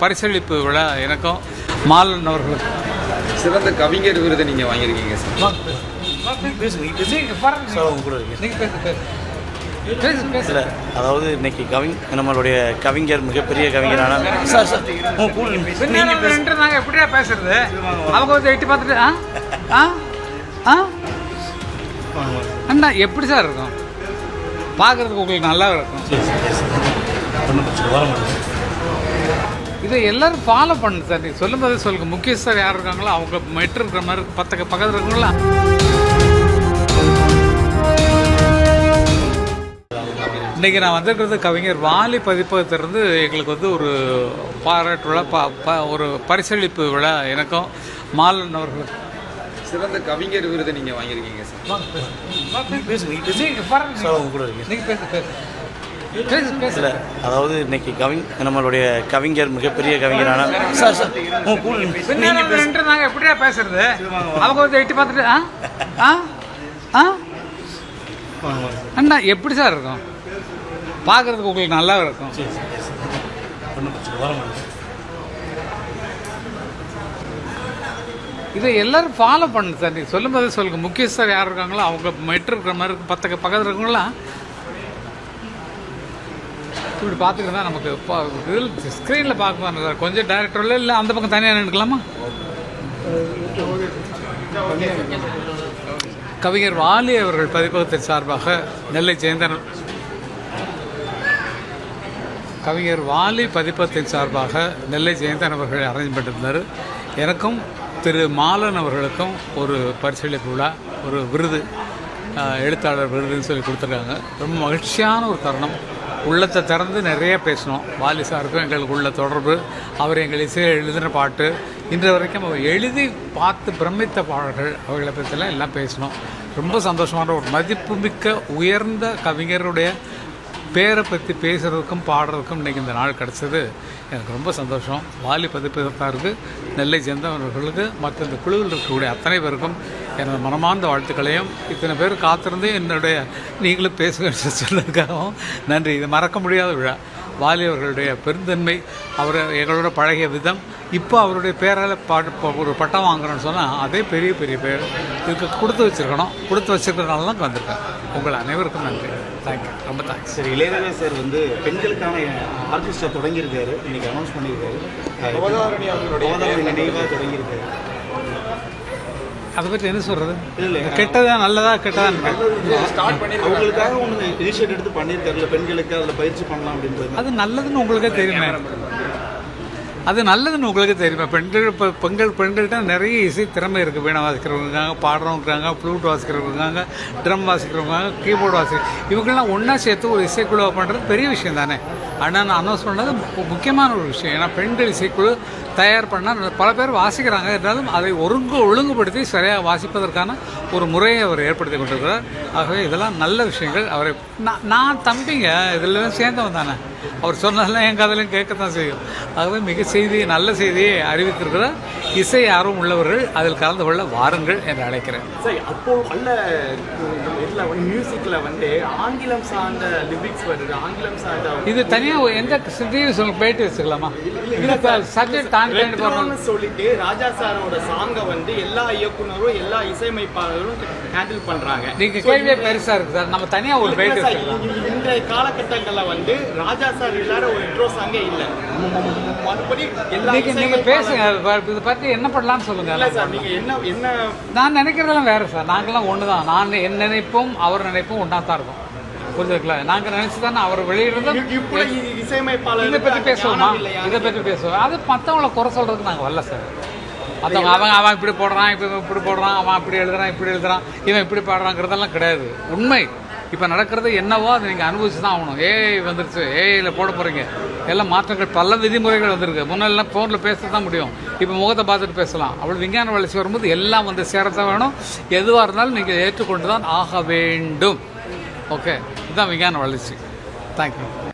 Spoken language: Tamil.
பரிசளிப்பு விழா எனக்கும் மாலன் அவர்களுக்கு. சிறந்த கவிஞர் விருதை நீங்க வாங்கியிருக்கீங்க சார். இல்லை அதாவது இன்னைக்கு கவிஞ நம்மளுடைய கவிஞர் மிகப்பெரிய கவிஞரான சார் சார் நீங்கள் எப்படியா பேசுறது? அவங்க வந்து எட்டி பார்த்துட்டு ஆ? ஆ? ஆ? அண்ணா எப்படி சார் இருக்கும்? பார்க்கறதுக்கு உங்களுக்கு நல்லா இருக்கும். இதை எல்லாரும் ஃபாலோ பண்ணு சார். நீங்கள் சொல்லும்போது சொல்லுங்க. முக்கியஸ்தர் யார் இருக்காங்களோ அவங்க மெட்ரு இருக்கிற மாதிரி பத்த பக்கத்தில் இருக்கவங்களா. இன்றைக்கி நான் வந்திருக்கிறது கவிஞர் வாலி பதிப்பகத்திலிருந்து எங்களுக்கு வந்து ஒரு பாராட்டு விழா ப ப- ஒரு பரிசளிப்பு விழா எனக்கும் மாலன் அவர்களுக்கு சிறந்த கவிஞர் விருதை நீங்க வாங்கியிருக்கீங்க சார். பேசுங்க. நீங்கள் பேசு பேசு பேசு பேசு இல்லை அதாவது இன்னைக்கு கவிஞ நம்மளுடைய கவிஞர் மிகப்பெரிய கவிஞரான சார் சார். நீங்கள் எப்படியா பேசுறது? அவங்க வந்து எட்டி பார்த்துட்டு ஆ? ஆ? ஆ? அண்ணா எப்படி சார் இருக்கும்? பார்க்கறதுக்கு உங்களுக்கு நல்லா இருக்கும். இதை எல்லாரும் ஃபாலோ பண்ணு சார். நீங்கள் சொல்லும்போது சொல்லுங்க. முக்கியஸ்தர் யார் இருக்காங்களோ அவங்க மெட்ரு இருக்கிற மாதிரி பத்த பக்கத்தில் இருக்கவங்களாம் இப்படி பார்த்துக்கிறதா நமக்கு இதில் ஸ்க்ரீனில் பார்க்கலாம் கொஞ்சம் டேரக்டரில் இல்லை அந்த பக்கம் தனியாக நின்றுக்கலாமா கவிஞர் வாலி அவர்கள் பதிப்பகத்தின் சார்பாக நெல்லை ஜெயந்தன் கவிஞர் வாலி பதிப்பகத்தின் சார்பாக நெல்லை ஜெயந்தன் அவர்கள் அரேஞ்ச் பண்ணியிருந்தார். எனக்கும் திரு மாலன் அவர்களுக்கும் ஒரு பரிசளிப்பு விழா ஒரு விருது எழுத்தாளர் விருதுன்னு சொல்லி கொடுத்துருக்காங்க. ரொம்ப மகிழ்ச்சியான ஒரு தருணம். உள்ளத்தை திறந்து நிறைய பேசணும். வாலி சாருக்கும் எங்களுக்கு உள்ள தொடர்பு. அவர் எங்கள் இசையை எழுதின பாட்டு. இன்று வரைக்கும் அவர் எழுதி பார்த்து பிரமித்த பாடல்கள். அவர்களை பற்றிலாம் எல்லாம் பேசணும். ரொம்ப சந்தோஷமான ஒரு மதிப்புமிக்க உயர்ந்த கவிஞருடைய பேரை பற்றி பேசுகிறதுக்கும் பாடுறதுக்கும் இன்றைக்கி இந்த நாள் கிடச்சது. எனக்கு ரொம்ப சந்தோஷம். வாலி பதிப்பகத்தாருக்கு நெல்லை சேர்ந்தவர்களுக்கு மற்ற இந்த குழுவில் இருக்கக்கூடிய அத்தனை பேருக்கும் எனது மனமார்ந்த வாழ்த்துக்களையும் இத்தனை பேர் காத்திருந்து என்னுடைய நீங்களும் பேசுங்க சொன்னதுக்காகவும் நன்றி. இது மறக்க முடியாத விழா. வாலி அவர்களுடைய பெருந்தன்மை அவர் எங்களோட பழகிய விதம் இப்போ அவருடைய பேரால் பாட்டு ஒரு பட்டம் வாங்குறோன்னு சொன்னால் அதே பெரிய பெரிய பேர் இதுக்கு கொடுத்து வச்சுருக்கணும். கொடுத்து வச்சுருக்கிறனால தான் வந்திருக்கேன். உங்கள் அனைவருக்கும் நன்றி. தேங்க்யூ ரொம்ப தேங்க்ஸ் சரி இளையராஜா சார் வந்து பெண்களுக்கான ஆர்கெஸ்ட்ரா தொடங்கியிருக்காரு. இன்னைக்கு அனௌன்ஸ் பண்ணியிருக்காரு. நினைவாக தொடங்கியிருக்காரு. அதை பற்றி என்ன சொல்கிறது. கெட்டதா நல்லதா கெட்டதா ஸ்டார்ட் பண்ணி அவங்களுக்காக ஒன்று இனிஷியேட் எடுத்து பண்ணியிருக்காருல்ல பெண்களுக்கு அதில் பயிற்சி பண்ணலாம் அப்படின்றது. அது நல்லதுன்னு உங்களுக்கே தெரியுமே. அது நல்லதுன்னு உங்களுக்கு தெரியுமா? பெண்கள் இப்போ பெண்கள் பெண்கள்கிட்ட நிறைய இசை திறமை இருக்குது வீணை வாசிக்கிறவங்க இருக்காங்க பாடுறவங்க இருக்காங்க ஃப்ளூட் வாசிக்கிறவங்க இருக்காங்க ட்ரம் வாசிக்கிறவங்க இருக்காங்க கீபோர்டு வாசிக்க இவங்கெல்லாம் ஒன்றா சேர்த்து ஒரு இசைக்குழுவை பண்ணுறது பெரிய விஷயம் தானே? ஆனால் நான் அனௌன்ஸ் பண்ணது முக்கியமான ஒரு விஷயம். ஏன்னா பெண்கள் இசைக்குழு தயார் பண்ணால் பல பேர் வாசிக்கிறாங்க. இருந்தாலும் அதை ஒருங்கு ஒழுங்குபடுத்தி சரியாக வாசிப்பதற்கான ஒரு முறையை அவர் ஏற்படுத்தி கொண்டிருக்கிறார். ஆகவே இதெல்லாம் நல்ல விஷயங்கள். அவரை நான் நான் தம்பிங்க. இதில் சேர்ந்தவன் தானே. அவர் சொன்னதெல்லாம் என் கதையிலும் கேட்கத்தான் செய்யும். ஆகவே மிக செய்தி நல்ல செய்தியை அறிவித்திருக்கிறார். இசை ஆர்வம் உள்ளவர்கள் அதில் கலந்து கொள்ள வாருங்கள் என்று அழைக்கிறேன். சரி அப்போ அல்ல இதில் மியூசிக்கில் வந்து ஆங்கிலம் சார்ந்த லிரிக்ஸ் வருது. ஆங்கிலம் சார்ந்த இது தனியாக எந்த சிட்டியும் சொல்ல பேட்டி வச்சுக்கலாமா? சப்ஜெக்ட் ரெட்ரோன்னு சொல்லிட்டு ராஜா சாரோட சாங்கை வந்து எல்லா இயக்குனரும் எல்லா இசையமைப்பாளரும் ஹேண்டில் பண்றாங்க. நீங்கள் கேள்வியே பெருசாக இருக்குது சார். நம்ம தனியாக ஒரு பேட்டி சார், வச்சுக்கலாம். இ- இன்றைய காலகட்டங்களில் வந்து ராஜா சார் இல்லாத ஒரு ரெட்ரோ சாங்கே இல்லை. மறுபடி எல்லா பேசுங்க. இதை பற்றி என்ன பண்ணலாம்னு சொல்லுங்க. இல்ல சார் என்ன என்ன நான் நினைக்கிறதெல்லாம் வேறு சார். நாங்களாம் ஒன்று தான் நான் என் நினைப்பும் அவர் நினைப்பும் ஒன்றா தான் இருக்கும் புரிஞ்சுக்கல நாங்கள் நினச்சி தானே அவர் இசையமைப்பாளர் இதை பற்றி பேசுவோமா? இதை பற்றி பேசுவோம். அது மற்றவங்கள குறை சொல்கிறதுக்கு நாங்கள் வரல சார். மற்றவங்க அவன் அவன் இப்படி போடுறான் இப்போ இப்படி போடுறான் அவன் அப்படி எழுதுறான் இப்படி எழுதுறான் இவன் இப்படி பாடுறாங்கிறதெல்லாம் கிடையாது. உண்மை. இப்போ நடக்கிறது என்னவோ அதை நீங்கள் அனுபவிச்சு தான் ஆகணும். ஏஐ வந்துருச்சு. ஏஐயில் போட போகிறீங்க எல்லாம் மாற்றங்கள் பல விதிமுறைகள் வந்திருக்கு. முன்னெல்லாம் ஃபோனில் பேச தான் முடியும். இப்போ முகத்தை பார்த்துட்டு பேசலாம். அப்படி விஞ்ஞான வளர்ச்சி வரும்போது எல்லாம் வந்து சேரத்தான் வேணும். எதுவாக இருந்தாலும் நீங்கள் ஏற்றுக்கொண்டு தான் ஆக வேண்டும். ஓகே இதுதான் விஞ்ஞான வளர்ச்சி. தேங்க்யூ